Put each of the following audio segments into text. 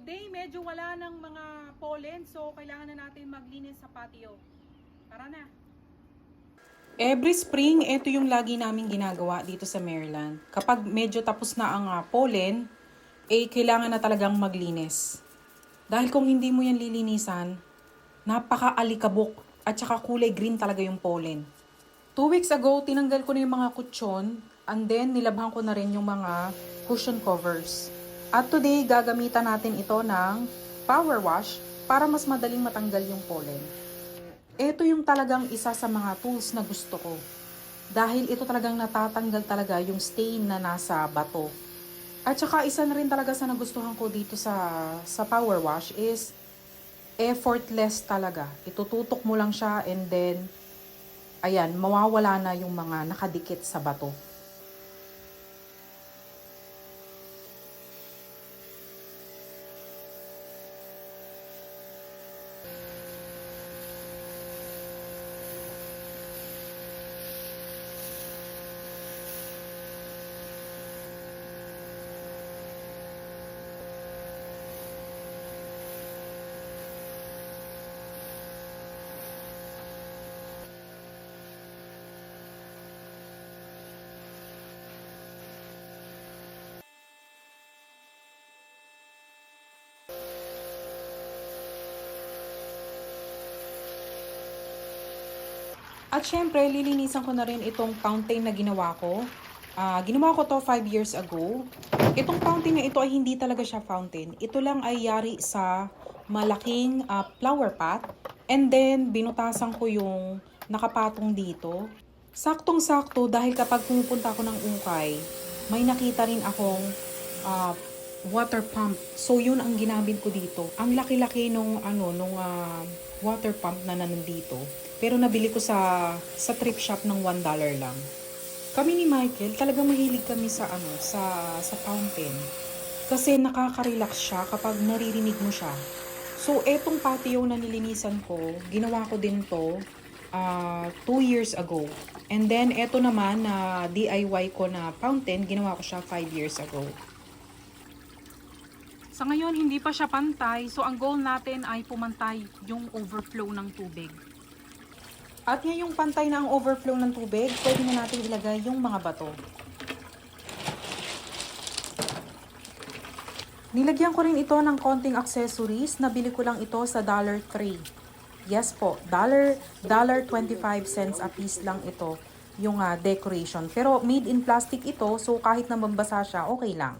Today, medyo wala ng mga pollen, so kailangan na natin maglinis sa patio. Tara na! Every spring, ito yung lagi namin ginagawa dito sa Maryland. Kapag medyo tapos na ang ah, pollen, eh kailangan na talagang maglinis. Dahil kung hindi mo yan lilinisan, napaka-alikabok at saka kulay green talaga yung pollen. Two weeks ago, tinanggal ko na yung mga kutsyon and then nilabhan ko na rin yung mga cushion covers. At today, gagamitan natin ito ng power wash para mas madaling matanggal yung pollen. Ito yung talagang isa sa mga tools na gusto ko. Dahil ito talagang natatanggal talaga yung stain na nasa bato. At saka isa na rin talaga sa nagustuhan ko dito sa, sa power wash is effortless talaga. Itututok mo lang siya and then ayan, mawawala na yung mga nakadikit sa bato. At syempre, lilinisan ko na rin itong fountain na ginawa ko. Ah, ginawa ko to 5 years ago. Itong fountain na ito ay hindi talaga siya fountain. Ito lang ay yari sa malaking ah, flower pot. And then, binutasan ko yung nakapatong dito. Saktong-sakto dahil kapag pumupunta ako ng ukay, may nakita rin akong ah, water pump. So, yun ang ginamit ko dito. Ang laki-laki nung, ano, nung ah, water pump na nandito. Pero nabili ko sa sa trip shop ng $1 lang. Kami ni Michael, talaga mahilig kami sa ano, sa sa fountain. Kasi nakaka-relax siya kapag naririnig mo siya. So, etong patio na nilinisan ko, ginawa ko din to 2 years ago. And then, eto naman na DIY ko na fountain, ginawa ko siya 5 years ago. Sa ngayon, hindi pa siya pantay. So, ang goal natin ay pumantay yung overflow ng tubig. At ngayong pantay na ang overflow ng tubig, pwede na natin ilagay yung mga bato. Nilagyan ko rin ito ng konting accessories. Nabili ko lang ito sa Dollar Tree. Yes po, dollar, dollar 25 cents a piece lang ito yung ah, decoration. Pero made in plastic ito, so kahit na mabasa siya, okay lang.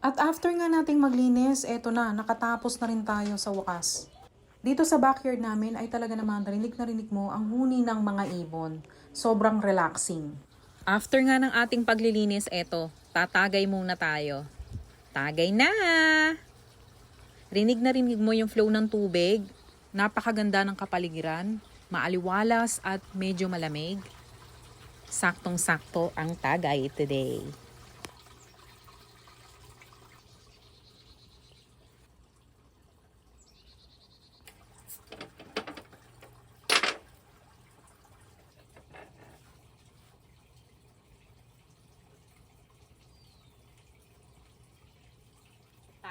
At after nga nating maglinis, eto na, nakatapos na rin tayo sa wakas. Dito sa backyard namin ay talaga naman rinig na rinig mo ang huni ng mga ibon. Sobrang relaxing. After nga ng ating paglilinis, eto, tatagay muna tayo. Tagay na! Rinig na rinig mo yung flow ng tubig. Napakaganda ng kapaligiran. Maaliwalas at medyo malamig. Saktong-sakto ang tagay today.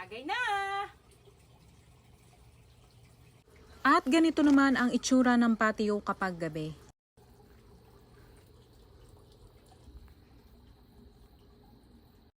Tagay na! At ganito naman ang itsura ng patio kapag gabi.